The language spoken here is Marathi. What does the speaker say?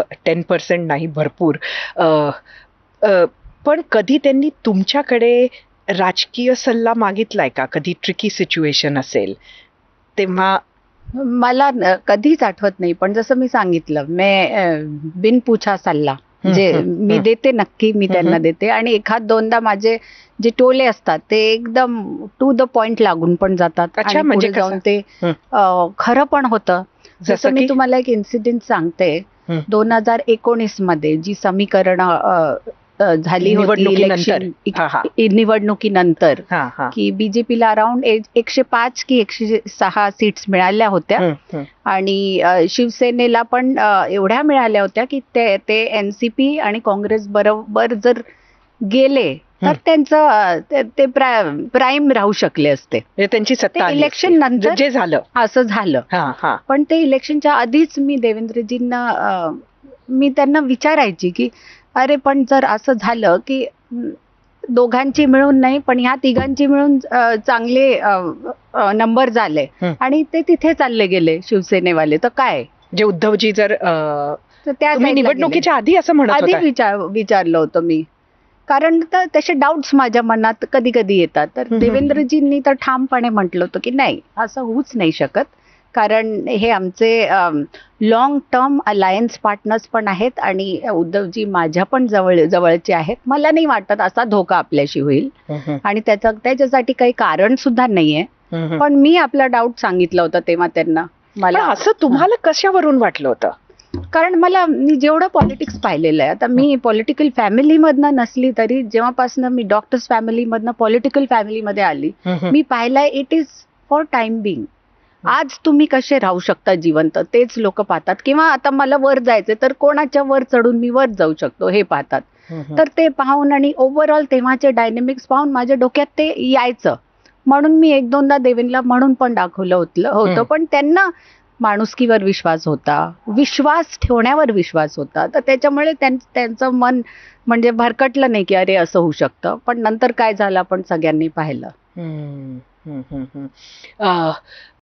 टेन पर्सेंट नाही भरपूर पण कधी त्यांनी तुमच्याकडे राजकीय सल्ला मागितलाय का कधी ट्रिकी सिच्युएशन असेल तेव्हा मला कधीच आठवत नाही पण जसं मी सांगितलं मैं अ, बिन पूछा सल्ला जे मी. देते नक्की मी त्यांना. देते आणि एखाद दोनदा माझे जे टोले असतात ते एकदम टू द पॉइंट लागून पण जातात म्हणजे जाऊन? ते खरं पण होतं जसं? मी तुम्हाला एक इन्सिडेंट सांगते. दोन हजार एकोणीसमध्ये जी समीकरण झाली होती निवडणुकीनंतर. की बीजेपीला अराउंड एकशे पाच की एकशे सहा सीट्स मिळाल्या होत्या. आणि शिवसेनेला पण एवढ्या मिळाल्या होत्या की ते ते एनसीपी आणि काँग्रेस बरोबर जर गेले तर. त्यांचं ते- ते प्रा- प्राईम राहू शकले असते म्हणजे त्यांची सत्ता इलेक्शन असती. नंतर- जे झालं असं झालं पण ते इलेक्शनच्या आधीच मी देवेंद्रजींना मी त्यांना विचारायची की अरे पण जर असं झालं की दोघांची मिळून नाही पण ह्या तिघांची मिळून चांगले नंबर झाले. आणि ते तिथे चालले गेले शिवसेनेवाले तर काय जे उद्धवजी जर त्या. निवडणुकीच्या आधी असं म्हणत आधी विचारलं होतं मी कारण तर तसे डाऊट्स माझ्या मनात कधी कधी येतात. तर. देवेंद्रजींनी तर ठामपणे म्हटलं होतं की नाही असं होऊच नाही शकत. कारण हे आमचे लॉंग टर्म अलायन्स पार्टनर्स पण आहेत आणि उद्धवजी माझ्या पण जवळ जवळचे आहेत. मला नाही वाटत असा धोका आपल्याशी होईल. आणि त्याचा त्याच्यासाठी काही कारण सुद्धा नाहीये. पण मी आपला डाऊट सांगितलं होतं तेव्हा त्यांना. मला असं तुम्हाला कशावरून वाटलं होतं? कारण मला मी जेवढं पॉलिटिक्स पाहिलेलं आहे आता मी पॉलिटिकल फॅमिलीमधनं नसली तरी जेव्हापासून मी डॉक्टर्स फॅमिलीमधनं पॉलिटिकल फॅमिलीमध्ये आली मी पाहिलंय it is for time being आज तुम्ही कसे राहू शकता जिवंत? तेच लोक पाहतात. किंवा आता मला वर जायचे तर कोणाच्या वर चढून मी वर जाऊ शकतो हे पाहतात. तर ते पाहून आणि ओव्हरऑल तेव्हाचे डायनेमिक्स पाहून माझ्या डोक्यात ते यायचं. म्हणून मी एक दोनदा देवेंद्रला म्हणून पण दाखवलं होतं. होतं. पण त्यांना माणुसकीवर विश्वास होता विश्वास ठेवण्यावर विश्वास होता. तर त्याच्यामुळे त्यां- त्यांचं मन म्हणजे भरकटलं नाही की अरे असं होऊ शकतं. पण नंतर काय झालं आपण सगळ्यांनी पाहिलं.